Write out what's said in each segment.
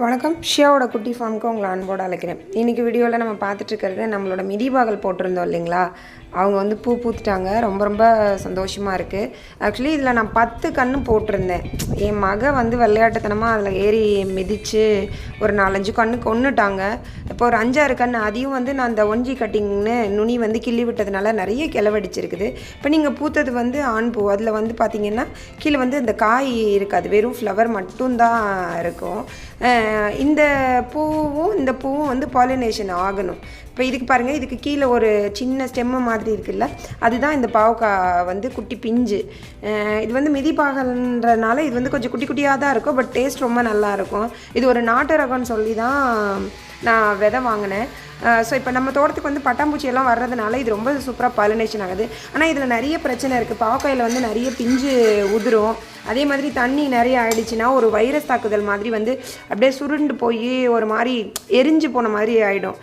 வணக்கம். ஷியாவோட குட்டி ஃபார்முக்கு உங்களை அன்போடு அழைக்கிறேன். இன்றைக்கி வீடியோவில் நம்ம பார்த்துட்ருக்கிறது நம்மளோட மிதிபாகல் போட்டிருந்தோம் இல்லைங்களா? அவங்க வந்து பூ பூத்துட்டாங்க. ரொம்ப ரொம்ப சந்தோஷமாக இருக்குது ஆக்சுவலி இதில் நான் பத்து கன்று போட்டிருந்தேன். என் மக வந்து விளையாட்டுத்தனமாக அதில் ஏறி மிதித்து ஒரு நாலஞ்சு கன்று கொண்டுட்டாங்க இப்போ ஒரு அஞ்சாறு கன்று அதையும் வந்து நான் அந்த ஒஞ்சி கட்டிங்னு நுனி வந்து கிள்ளி விட்டதுனால நிறைய கிளவடிச்சிருக்குது. இப்போ நீங்கள் பூத்தது வந்து ஆண் பூ. அதில் வந்து பார்த்திங்கன்னா கீழே வந்து இந்த காய் இருக்காது. வெறும் ஃப்ளவர் மட்டும்தான் இருக்கும். இந்த பூவும் இந்த பூவும் வந்து பாலினேஷன் ஆகணும். இப்போ இதுக்கு பாருங்கள் இதுக்கு கீழே ஒரு சின்ன ஸ்டெம்மு மாதிரி இருக்குல்ல அதுதான் இந்த பாவக்காய் வந்து குட்டி பிஞ்சு. இது வந்து மிதிப்பாகன்றனால இது வந்து கொஞ்சம் குட்டி குட்டியாக தான் இருக்கும் பட் டேஸ்ட் ரொம்ப நல்லா இருக்கும். இது ஒரு நாட்டு ரகம்னு சொல்லி தான் நான் விதை வாங்கினேன். ஸோ இப்போ நம்ம தோட்டத்துக்கு வந்து பட்டாம்பூச்சியெல்லாம் வர்றதுனால இது ரொம்ப சூப்பராக பாலினேஷன் ஆகுது. ஆனால் இதில் நிறைய பிரச்சனை இருக்குது பாவக்காயில் வந்து நிறைய பிஞ்சு உதிரும். அதே மாதிரி தண்ணி நிறைய ஆயிடுச்சுன்னா ஒரு வைரஸ் தாக்குதல் மாதிரி வந்து அப்படியே சுருண்டு போய் ஒரு மாதிரி எரிஞ்சு போன மாதிரி ஆகிடும்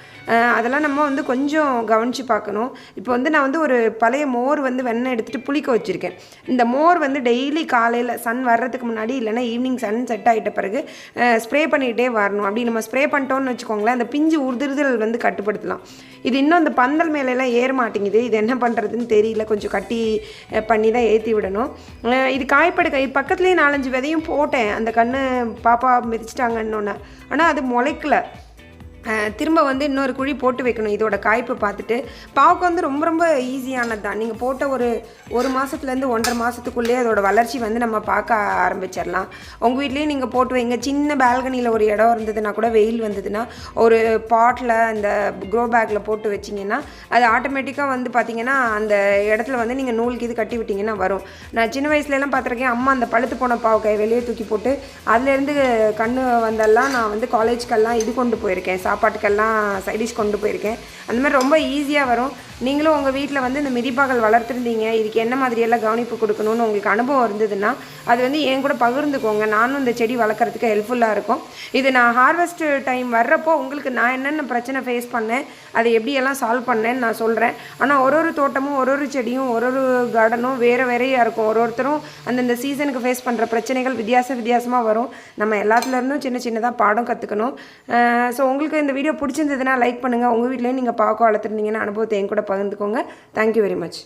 அதெல்லாம் நம்ம வந்து கொஞ்சம் கவனித்து பார்க்கணும். இப்போ வந்து நான் வந்து ஒரு பழைய மோர் வந்து வெண்ணெய் எடுத்துகிட்டு புளிக்க வச்சுருக்கேன். இந்த மோர் வந்து டெய்லி காலையில் சன் வர்றதுக்கு முன்னாடி இல்லைன்னா ஈவினிங் சன் செட் ஆகிட்ட பிறகு ஸ்ப்ரே பண்ணிக்கிட்டே வரணும். அப்படி நம்ம ஸ்ப்ரே பண்ணிட்டோம்னு வச்சுக்கோங்களேன் அந்த பிஞ்சு உதிர்தல் வந்து கட்டுப்படுத்தலாம். இது இன்னும் அந்த பந்தல் மேலெல்லாம் ஏற மாட்டேங்குது. இது என்ன பண்ணுறதுன்னு தெரியல. கொஞ்சம் கட்டி பண்ணி தான் ஏற்றி விடணும். இது காய்ப்படுக்க இது பக்கத்துலேயே நாலஞ்சு விதையும் போட்டேன். அந்த கண்ணு பாப்பா மிதிச்சிட்டாங்கன்னொன்னே. ஆனால் அது முளைக்கல. திரும்ப வந்து இன்னொரு குழி போட்டு வைக்கணும். இதோட காய்ப்பு பார்த்துட்டு பாவுக்கு வந்து ரொம்ப ரொம்ப ஈஸியானது தான். நீங்கள் போட்ட ஒரு ஒரு மாதத்துலேருந்து ஒன்றரை மாதத்துக்குள்ளேயே அதோட வளர்ச்சி வந்து நம்ம பார்க்க ஆரம்பிச்சிடலாம். உங்கள் வீட்லேயும் நீங்கள் போட்டு வைங்க. சின்ன பால்கனியில் ஒரு இடம் இருந்ததுன்னா கூட வெயில் வந்ததுன்னா ஒரு பாட்டில் அந்த க்ரோ பேக்கில் போட்டு வச்சிங்கன்னா அது ஆட்டோமேட்டிக்காக வந்து பார்த்தீங்கன்னா அந்த இடத்துல வந்து நீங்கள் நூலுக்கு இது கட்டி விட்டிங்கன்னா வரும். நான் சின்ன வயசுலலாம் பார்த்துருக்கேன். அம்மா அந்த பழுத்து போன பாவக்காயை வெளியே தூக்கி போட்டு அதுலேருந்து கண்ணு வந்தெல்லாம் நான் வந்து காலேஜ்க்கெல்லாம் இது கொண்டு போயிருக்கேன். சாப்பாட்டுக்கெல்லாம் சைடிஷ் கொண்டு போயிருக்கேன். அந்த மாதிரி ரொம்ப ஈஸியாக வரும். நீங்களும் உங்கள் வீட்டில் வந்து இந்த மிதிப்பாகல் வளர்த்துருந்தீங்க. இதுக்கு என்ன மாதிரியெல்லாம் கவனிப்பு கொடுக்கணும்னு உங்களுக்கு அனுபவம் இருந்ததுன்னா அது வந்து என் கூட பகிர்ந்துக்கோங்க. நானும் இந்த செடி வளர்க்குறதுக்கு ஹெல்ப்ஃபுல்லாக இருக்கும். இது நான் ஹார்வெஸ்ட் டைம் வர்றப்போ உங்களுக்கு நான் என்னென்ன பிரச்சனை ஃபேஸ் பண்ணேன் அதை எப்படியெல்லாம் சால்வ் பண்ணேன்னு நான் சொல்கிறேன் ஆனால் ஒரு ஒரு தோட்டமும் ஒரு ஒரு செடியும் ஒரு ஒரு கார்டனும் வேறு வேறையாக இருக்கும். ஒரு ஒருத்தரும் அந்தந்த சீசனுக்கு ஃபேஸ் பண்ணுற பிரச்சனைகள் வித்தியாச வித்தியாசமாக வரும். நம்ம எல்லாத்துலேருந்தும் சின்ன சின்னதாக பாடம் கற்றுக்கணும் ஸோ உங்களுக்கு இந்த வீடியோ பிடிச்சிருந்ததுன்னா லைக் பண்ணுங்கள் உங்கள் வீட்லேயும் நீங்கள் பார்க்க வளர்த்துருந்தீங்கன்னா அனுபவத்தை என் கூட பகிர்ந்துக்கோங்க. Thank you very much